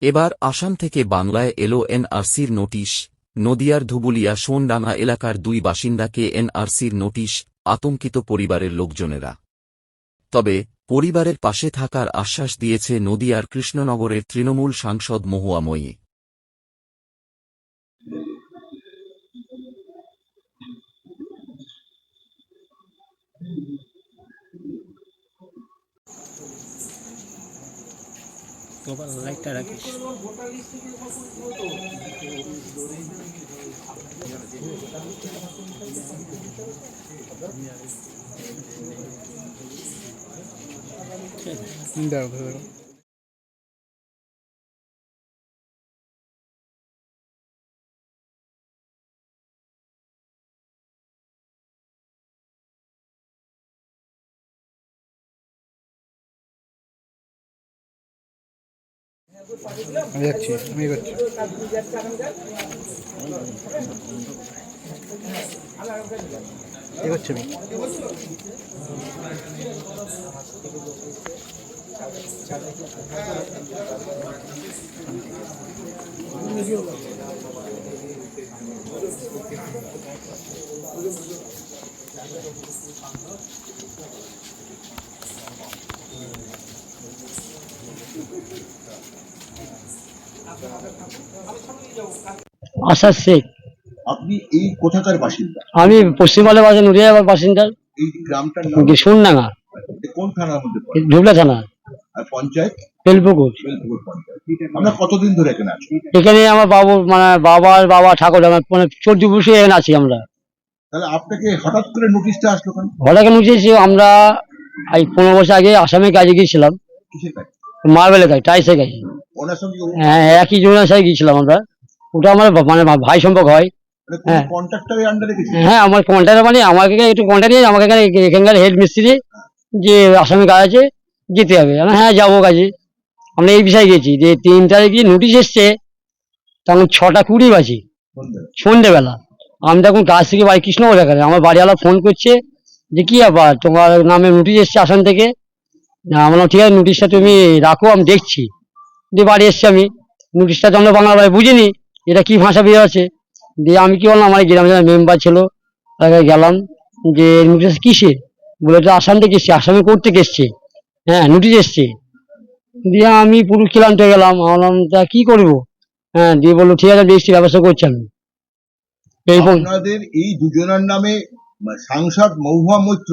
এবার আসাম থেকে বাংলায় এলো এনআরসির নোটিশ। নদিয়ার ধুবুলিয়া সোনডাঙ্গা এলাকার দুই বাসিন্দাকে এনআরসির নোটিশ, আতঙ্কিত পরিবারের লোকজনেরা। তবে, পরিবারের পাশে থাকার আশ্বাস দিয়েছে নদিয়ার কৃষ্ণনগরের তৃণমূল সাংসদ মহুয়া ময়ী গোপাল লাইটটা রাখিস দাও ধরো আমি যাচ্ছি আমি করছি এগোচ্ছি আমি। আশা শেখ আপনি এই কোথাকার বাসিন্দা? আমি পশ্চিমবাংলার বাসিন্দা নদিয়া বাসিন্দা। এই গ্রামটার নাম? সোনডাঙ্গা। কোন থানার মধ্যে পড়ে? থানা। আর পঞ্চায়েত? তেলপুকুর বেলপুকুর পঞ্চায়েত। আমরা কতদিন ধরে এখানে আছি এখানে আমার বাবু মানে বাবার বাবা ঠাকুর আমার মানে চোদ্দ বছর এখানে আছি আমরা। তাহলে আপনাকে হঠাৎ করে নোটিশটা আসলো কেন? হঠাৎ কেন উঠেছি আমরা এই পনেরো বছর আগে আসামে কাজে গিয়েছিলাম। মার্বেলের কাজ টাইসের কাজে। ওনার সঙ্গে হ্যাঁ একই জনের সাথে গিয়েছিলাম আমরা। ওটা আমার মানে ভাই সম্পর্ক হয়। হ্যাঁ। আন্ডারে গেছি হ্যাঁ আমার মানে আমাকে একটু আমাকে এখানে এখানকার হেড মিস্ত্রি যে আসামে কাজ আছে যেতে হবে। হ্যাঁ যাব কাজে আমরা এই বিষয়ে গেছি যে তিন তারিখে নোটিশ এসছে তখন ছটা কুড়ি বাজে। সন্ধ্যেবেলা। আমি তখন কাজ থেকে বাড়ি কৃষ্ণনগর এখানে আমার বাড়িওয়ালা ফোন করছে যে কি ব্যাপার? তোমার নামে নোটিশ এসছে আসাম থেকে? না, আমি বললাম ঠিক আছে নোটিশটা তুমি রাখো আমি দেখছি। দিয়ে বাড়ি এসছি আমি। নোটিশটা আমরা বাংলা ভাষায় বুঝিনি এটা কি ভাষা বের আছে দিয়ে আমি কি বললাম, আমার গ্রামে মেম্বার ছিল গেলাম যে নোটিশ কিসে বলে, এটা আসাম থেকে এসছে আসামে কোর্ট থেকে এসছে। হ্যাঁ নোটিশ এসছে। দিয়ে আমি পুরো ক্লান্ত গেলাম। আমি বললাম, তা কি করব? হ্যাঁ দিয়ে বলল, ঠিক আছে দেখছি ব্যবস্থা করছি আমি। আপনাদের এই দুজনের নামে সাংসদ মহুয়া মৈত্র,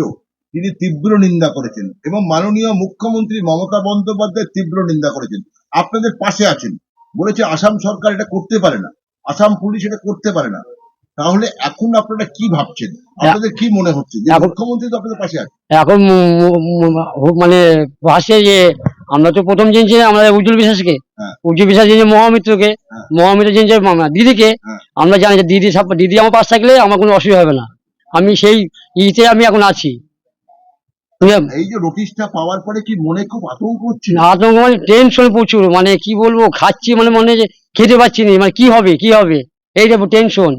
তিনি তীব্র নিন্দা করেছেন এবং মাননীয় মুখ্যমন্ত্রী মমতা বন্দ্যোপাধ্যায় তীব্র নিন্দা করেছেন। আপনাদের পাশে আছেন বলেছে আসাম সরকার এটা করতে পারে না আসাম পুলিশ এটা করতে পারে না তাহলে এখন আপনারা কি ভাবছেন আপনাদের কি মনে হচ্ছে যে মুখ্যমন্ত্রী তো আপনাদের পাশে আছে এখন মানে ভাসে যে আমরা তো প্রথম চিনছি আমরা উজ্জ্বল বিশ্বাসকে হ্যাঁ। উজ্জ্বল বিশ্বাস চিনছে মহামিত্রকে হ্যাঁ। মহামিত্র চিনছে দিদিকে হ্যাঁ। আমরা জানি যে দিদি সব দিদি আমার পাশ থাকলে আমার কোনো অসুবিধা হবে না আমি সেই ইতে আমি এখন আছি? এই যে নোটিশটা পাওয়ার পরে কি মনে খুব আতঙ্ক হচ্ছে? আতঙ্ক মানে টেনশন প্রচুর মানে কি বলব খাচ্ছি মানে মনে যে খেতে পাচ্ছি না মানে কি হবে কি হবে? এই দেখো টেনশন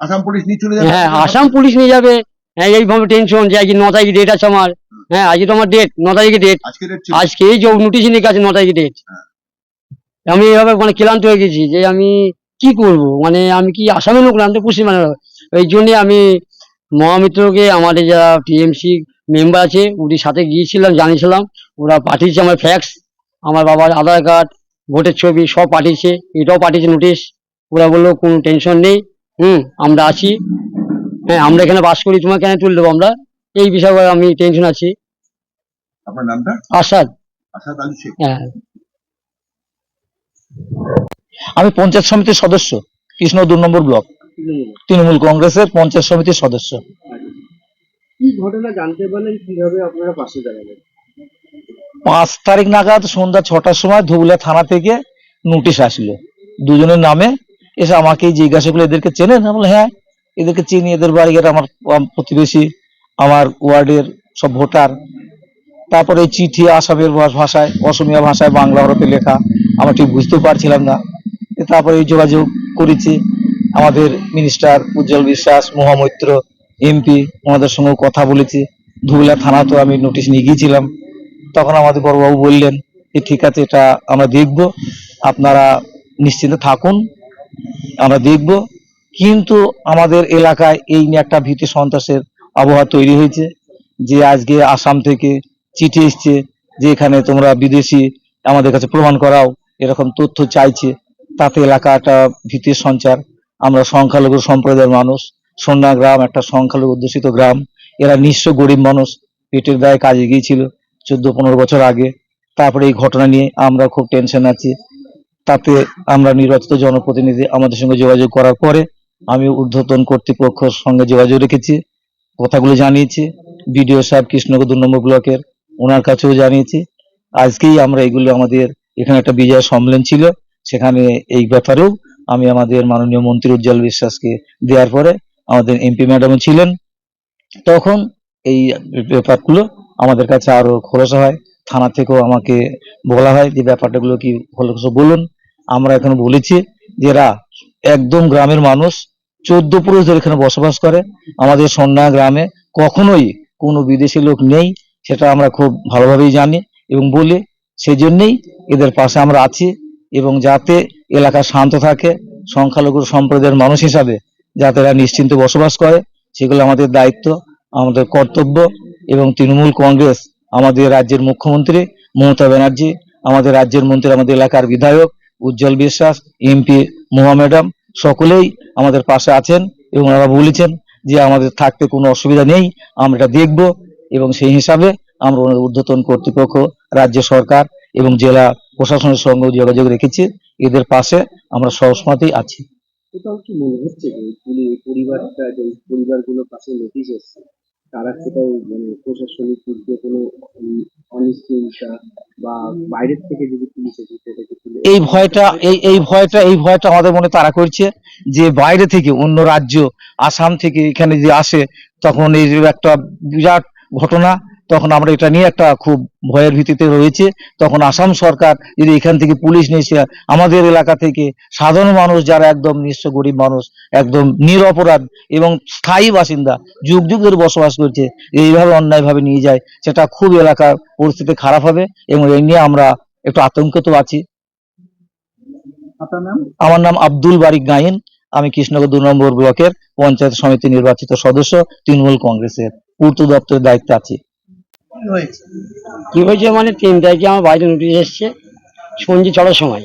আসাম পুলিশ নিয়ে চলে যাবে? হ্যাঁ আসাম পুলিশ নিয়ে যাবে। হ্যাঁ এইভাবে টেনশন যে আজকে ন তারিখে ডেট আছে আমার। হ্যাঁ আজকে তো আমার ডেট ন তারিখে ডেট আজকে এই যে নোটিশ নিয়ে গেছে ন তারিখে ডেট হ্যাঁ। আমি এভাবে মানে ক্লান্ত হয়ে গেছি যে আমি কি করব? মানে আমি কি আসামের লোক না আমি তো পশ্চিমবাংলার। এই জন্যে আমি মহামিত্রকে আমাদের যারা টিএমসি মেম্বার আছে ওদের সাথে গিয়েছিলাম জানিয়েছিলাম ওরা পাঠিয়েছে আমার ফ্যাক্স আমার বাবার আধার কার্ড ভোটের ছবি সব পাঠিয়েছে এটাও পাঠিয়েছে নোটিশ ওরা বলল কোনো টেনশন নেই হুম আমরা আছি হ্যাঁ আমরা এখানে বাস করি তোমাকে কেন তুলে দেবো আমরা এই বিষয়ে আমি টেনশন আছি। আপনার নামটা? আসাদ। আসাদ আলী শেখ। হ্যাঁ। আমি পঞ্চায়েত সমিতির সদস্য কৃষ্ণ দু নম্বর ব্লক তৃণমূল কংগ্রেসের পঞ্চায়েত সমিতির সদস্য। কি ঘটনা জানতে পারলেন কীভাবে আপনারা পাশে দাঁড়াবেন পাঁচ তারিখ নাগাদ সন্ধ্যা ছটার সময় ধুবুলিয়া থানা থেকে নোটিশ আসলো। দুজনের নামে এসে আমাকে জিজ্ঞাসা করল এদেরকে চেনেন? আমি হ্যাঁ এদেরকে চিনি এদের বাড়ি আমার আম, প্রতিবেশী আমার ওয়ার্ডের সব ভোটার। তারপরে এই চিঠি আসামের ভাষায় অসমীয়া ভাষায় বাংলা হরফে লেখা। আমরা ঠিক বুঝতেও পারছিলাম না। তারপরে যোগাযোগ করেছি। আমাদের মিনিস্টার উজ্জ্বল বিশ্বাস মহামৈত্র এমপি ওনাদের সঙ্গেও কথা বলেছি। ধুবুলিয়া থানা তো আমি নোটিশ নিয়ে গিয়েছিলাম। তখন আমাদের বড়বাবু বললেন যে, ঠিক আছে, এটা আমরা দেখব। আপনারা নিশ্চিন্তে থাকুন। আমরা দেখব। কিন্তু আমাদের এলাকায় এই নিয়ে একটা ভীতি সন্ত্রাসের আবহাওয়া তৈরি হয়েছে, যে আজকে আসাম থেকে চিঠি এসছে যে, এখানে তোমরা বিদেশি আমাদের কাছে প্রমাণ করাও, এরকম তথ্য চাইছে। তাতে এলাকাটা ভীতির সঞ্চার। আমরা সংখ্যালঘু সম্প্রদায়ের মানুষ সন্না গ্রাম, একটা সংখ্যালঘু অধ্যুষিত গ্রাম। এরা নিঃস্ব গরিব মানুষ, পেটের দায়ে কাজে গিয়েছিল চোদ্দ, পনেরো বছর আগে। তারপরে এই ঘটনা নিয়ে আমরা খুব টেনশন আছি। তাতে আমরা নির্বাচিত জনপ্রতিনিধি আমাদের সঙ্গে যোগাযোগ করার পরে আমি ঊর্ধ্বতন কর্তৃপক্ষের সঙ্গে যোগাযোগ রেখেছি, কথাগুলো জানিয়েছি। বিডিও সাহেব কৃষ্ণনগর দু নম্বর ব্লকের ওনার কাছেও জানিয়েছি। আজকেই আমরা এগুলো আমাদের এখানে একটা বিজয় সম্মেলন ছিল। সেখানে এই ব্যাপারেও আমি আমাদের মাননীয় মন্ত্রী উজ্জ্বল বিশ্বাসকে দেওয়ার পরে আমাদের এমপি ম্যাডামও ছিলেন। তখন এই ব্যাপারগুলো আমাদের কাছে আরও খোলসা হয়। থানা থেকেও আমাকে বলা হয় যে ব্যাপারটাগুলো কি খোলসা বলুন। আমরা এখন বলেছি যে, এরা একদম গ্রামের মানুষ। চোদ্দ পুরুষদের এখানে বসবাস করে, আমাদের সন্না গ্রামে কখনোই কোনো বিদেশি লোক নেই, সেটা আমরা খুব ভালোভাবেই জানি এবং বলি। সেই জন্যেই এদের পাশে আমরা আছি এবং যাতে এলাকা শান্ত থাকে, সংখ্যালঘু সম্প্রদায়ের মানুষ হিসাবে যাতে এরা নিশ্চিন্তে বসবাস করে, সেগুলো আমাদের দায়িত্ব, আমাদের কর্তব্য এবং তৃণমূল কংগ্রেস, আমাদের রাজ্যের মুখ্যমন্ত্রী মমতা ব্যানার্জি, আমাদের রাজ্যের মন্ত্রী, আমাদের এলাকার বিধায়ক উজ্জ্বল বিশ্বাস এমপি মোহা ম্যাডাম, সকলেই আমাদের পাশে আছেন এবং ওনারা বলেছেন যে আমাদের থাকতে কোনো অসুবিধা নেই, আমরা এটা দেখব এবং সেই হিসাবে আমরা ওনাদের ঊর্ধ্বতন কর্তৃপক্ষ, রাজ্য সরকার এবং জেলা প্রশাসনের সঙ্গে যোগাযোগ রেখেছি। এদের পাশে আমরা সবসময়তেই আছি। কোথাও কি মনে হচ্ছে যে পুলি পরিবারটা, যে পরিবারগুলোর পাশে নোটিশ এসছে, তারা কোথাও মানে প্রশাসনিক দিক দিয়ে কোনো অনিশ্চয়তা বা বাইরের থেকে যদি পুলিশ এসে সেটাকে এই ভয়টা, এই এই ভয়টা এই ভয়টা আমাদের মনে তারা করছে যে বাইরে থেকে অন্য রাজ্য, আসাম থেকে এখানে যে আসে, তখন এই একটা বিরাট ঘটনা তখন আমরা এটা নিয়ে একটা খুব ভয়ের ভিত্তিতে রয়েছে। তখন আসাম সরকার যদি এখান থেকে পুলিশ নিয়ে এসে আমাদের এলাকা থেকে সাধারণ মানুষ যারা একদম নিঃস্ব গরিব মানুষ একদম নিরপরাধ এবং স্থায়ী বাসিন্দা যুগ যুগ ধরে বসবাস করছে এইভাবে অন্যায়ভাবে নিয়ে যায় সেটা খুব এলাকার পরিস্থিতি খারাপ হবে এবং এই নিয়ে আমরা একটু আতঙ্কিত আছি। আমার নাম আব্দুল বারিক গাইন আমি কৃষ্ণনগর দু নম্বর ব্লকের পঞ্চায়েত সমিতি নির্বাচিত সদস্য তৃণমূল কংগ্রেসের পূর্ত দপ্তরের দায়িত্বে আছি। কি হয়েছে? মানে তিন তারিখে আমার বাড়িতে নোটিশ এসছে সঞ্জি চলার সময়।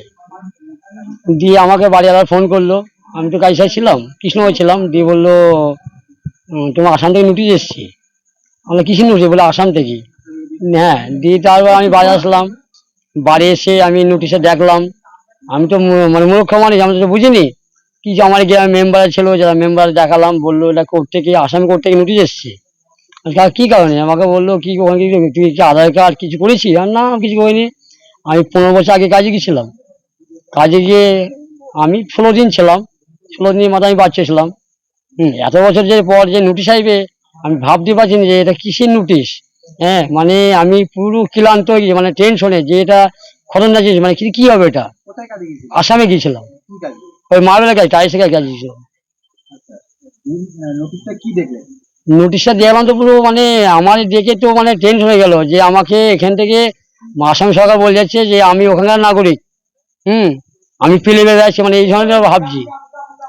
দিয়ে আমাকে বাড়ি আবার ফোন করল। আমি তো কাজে ছিলাম, কৃষ্ণনগর ছিলাম। দিয়ে বলল তোমার আসাম থেকে নোটিশ এসছে? আমরা কিসের নোটিশ বলে আসাম থেকে। হ্যাঁ দিয়ে তারপর আমি বাড়ি আসলাম। বাড়ি এসে আমি নোটিশে দেখলাম। আমি তো মানে মূর্খ মানুষ, আমি তো বুঝিনি। কি যে আমার গ্রামের মেম্বার ছিল, যারা মেম্বার দেখালাম, বলল, এটা কোর্ট থেকে আসামি কোর্ট থেকে নোটিশ এসছে? আমি কি কারণে? আমাকে বলল কি ওখানে তুই কি আধার কার্ড কিছু করেছিস? আর না কিছু করিনি। আমি পনেরো বছর আগে কাজে গেছিলাম কাজে গিয়ে আমি ষোলো দিন ছিলাম। ষোলো দিনের মাথায় আমি বাচ্চা ছিলাম হুম এত বছর যে পর যে নোটিশ আসবে আমি ভাবতে পারছি যে এটা কিসের নোটিশ হ্যাঁ মানে আমি পুরো ক্লান্ত হয়ে গেছি মানে টেনশনে যে এটা খতরনাক জিনিস মানে কি কি হবে এটা? আসামে গিয়েছিলাম। ওই মার্বেলের কাজ টাইসের কাজ গিয়েছিলাম। নোটিশটা কি দেখলেন নোটিশটা দেখলাম তো পুরো মানে আমার দেখে তো মানে টেনশন হয়ে গেল যে আমাকে এখান থেকে আসাম সরকার বলে যাচ্ছে যে আমি ওখানকার নাগরিক। হুম? আমি পেলে বেড়াচ্ছি মানে এই ধরনের ভাবছি।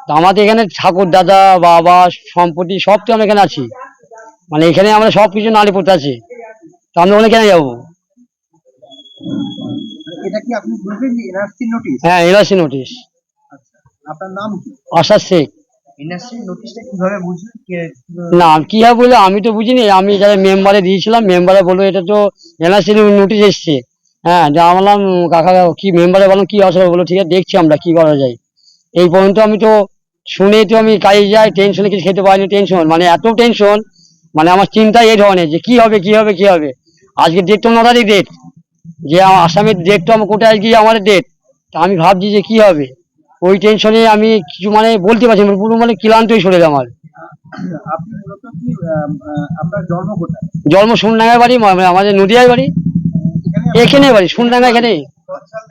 তো আমাদের এখানে ঠাকুর দাদা বাবা সম্পত্তি সব তো আমি এখানে আছি। মানে এখানে আমরা সব কিছু নারী পড়তে আছে। তো আমরা ওখানে কেন যাব? এনআরসি হ্যাঁ এলআইসি নোটিশ আপনার নাম আশা শেখ। নোটিশটা বুঝলেন না কি হবে বলে আমি তো বুঝিনি। আমি যারা মেম্বারে দিয়েছিলাম মেম্বারে বলল, এটা তো এনআরসি নোটিশ এসছে। হ্যাঁ যা বললাম, কাকা, কি মেম্বারে বললাম কি অসুবিধা? বলল, ঠিক আছে, দেখছি আমরা কি করা যায়। এই পর্যন্ত আমি তো শুনে তো আমি কাজে যাই টেনশনে কিছু খেতে পারিনি টেনশন মানে এত টেনশন মানে আমার চিন্তা এই ধরনের যে কি হবে কি হবে কি হবে। আজকে ডেট তো ন ডেট যে আমার আসামের ডেট তো আমার কোথায় গিয়ে আমার ডেট তা আমি ভাবছি যে কি হবে। ওই টেনশনে আমি কিছু মানে বলতে পারছি না পুরো মানে ক্লান্তই শরীর আমার। জন্ম সুনডাঙ্গায় বাড়ি আমাদের নদিয়ায় বাড়ি। এখানে বাড়ি সুনডাঙ্গা এখানে। সাল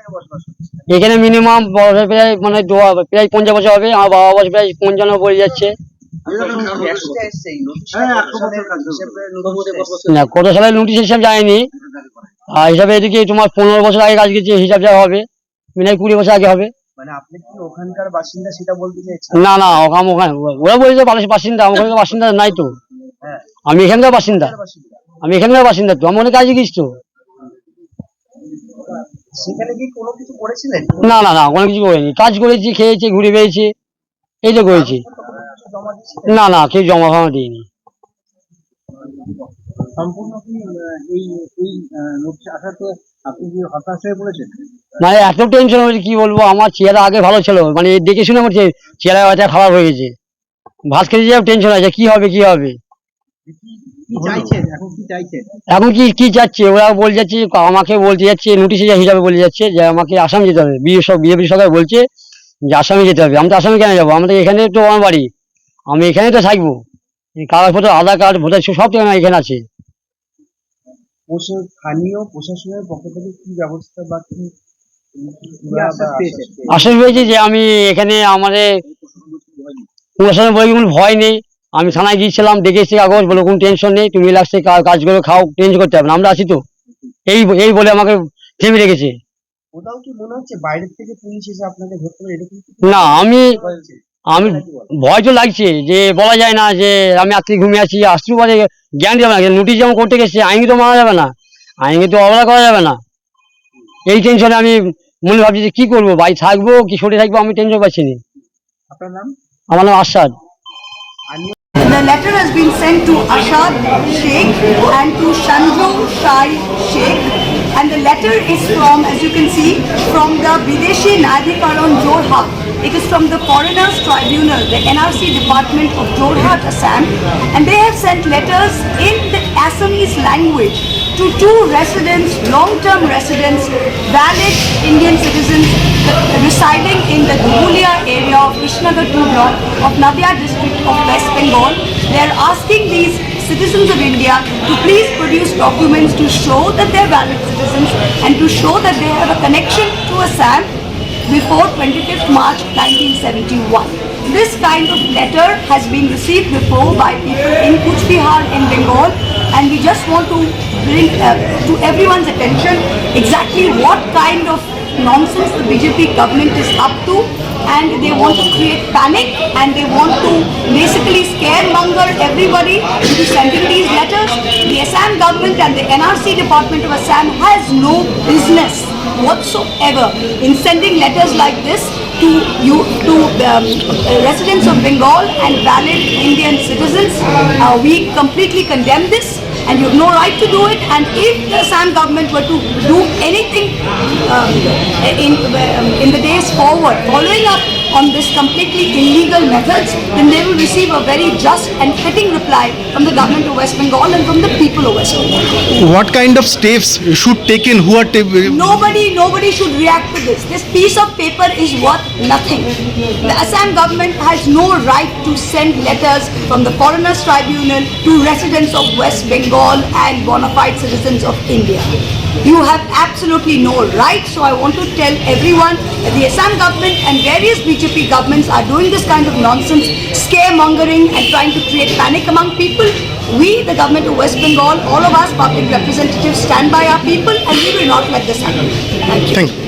এখানে মিনিমাম প্রায় মানে প্রায় পঞ্চাশ বছর হবে আমার বাবা বয়স প্রায় পঞ্চান্ন পড়ে যাচ্ছে। না কত সালের নোটিশ হিসাব যায়নি আর হিসাবে এদিকে তোমার পনেরো বছর আগে কাজ গেছে হিসাব যা হবে। মিনাই কুড়ি বছর আগে হবে। মানে আপনি কি ওখানকার বাসিন্দা সেটা বলতে চাইছেন? না না ওখানে ওখানে ওরা বলেছে বাসিন্দা ওখানকার বাসিন্দা নাই তো। হ্যাঁ। আমি এখানকার বাসিন্দা। আমি এখানকার বাসিন্দা তো আমি অনেক কাজে গেছি তো। সেখানে কি কোনো কিছু করেছিলেন? না না না কোনো কিছু করিনি। কাজ করেছি খেয়েছি ঘুরে পেয়েছি এই তো করেছি। না না কেউ জমা ফমা দিইনি সম্পূর্ণ কি এই এই নোটিশ আসাতে আপনি কি হতাশ হয়ে পড়েছেন? মানে এত টেনশন হয়েছে কি বলব? আমার চেহারা আগে ভালো ছিল। মানে দেখে শুনে আমার চেহারা হয়তো খারাপ হয়ে গেছে। ভাত খেতে যাও টেনশন আছে কি হবে কি হবে? এখন কি কি যাচ্ছে? ওরা বলে যাচ্ছে আমাকে বলতে যাচ্ছে নোটিশে হিসাবে বলে যাচ্ছে যে আমাকে আসাম যেতে হবে। বিয়ে সব বিজেপি সরকার বলছে যে আসামে যেতে হবে। আমি তো আসামে কেন যাব? আমাদের এখানে তো আমার বাড়ি। আমি এখানে তো থাকব। কাগজপত্র আধার কার্ড ভোটার সব তো এখানে আছে। স্থানীয় প্রশাসনের পক্ষ থেকে কি ব্যবস্থা বা কি আশ্বাস যে আমি এখানে আমাদের প্রশাসনের বলে কোনো ভয় নেই। আমি থানায় গিয়েছিলাম দেখে এসেছি কাগজ বলে কোনো টেনশন নেই। তুমি রিল্যাক্সে কাজগুলো খাও টেনশন করতে হবে না আমরা আছি তো। এই এই বলে আমাকে থেমে রেখেছে। কোথাও কি মনে হচ্ছে বাইরের থেকে পুলিশ এসে আপনাকে ধরতে পারে? এরকম না আমি আমি ভয় তো লাগছে যে বলা যায় না যে আমি আজকে ঘুমিয়ে আছি আসতেও পারে জ্ঞান যাবে না নোটিশ যেমন করতে গেছে আইনি তো মারা যাবে না আইনি তো অবলা করা যাবে না। এই টেনশনে আমি মনে ভাবছি যে কি করব বাড়ি থাকব কি সরে থাকব আমি টেনশন পাচ্ছি না। আপনার নাম? আমার নাম Asad The letter has been sent to Ashad Sheikh and to Shandro Shai Sheikh. And the letter is from, as you can see, from the Videshi Nadhikaran Jorhat. It is from the Foreigners Tribunal, the NRC department of Jorhat, Assam and they have sent letters in the Assamese language to two residents, long-term residents, valid Indian citizens residing in the Dhulia area of Ishnagar 2 block of Nadia district of West Bengal. They are asking these citizens of India to please produce documents to show that they are valid citizens and to show that they have a connection to Assam before 25th March 1971. This kind of letter has been received before by people in Kuch Bihar in Bengal and we just want to bring uh, to everyone's attention exactly what kind of nonsense the BJP government is up to and they want to create panic and they want to basically scaremonger everybody into sending these letters. The Assam government and the NRC department of Assam has no business whatsoever in sending letters like this to you to um, residents of Bengal and valid Indian citizens. Uh, we completely condemn this and you have no right to do it. And if the Assam government were to do anything um, in um, in the days forward, following up on this completely illegal methods, then they will receive a very just and fitting reply from the government of West Bengal and from the people of West Bengal. what kind of steps should taken who are ta- Nobody, nobody should react to this. This piece of paper is worth nothing. The Assam government has no right to send letters from the Foreigners Tribunal to residents of West Bengal and bona fide citizens of India. You have absolutely no right. So I want to tell everyone the Assam government and various BJP governments are doing this kind of nonsense, scaremongering and trying to create panic among people. We, the government of West Bengal, all of us public representatives stand by our people and we will not let this happen. Thank you. thank you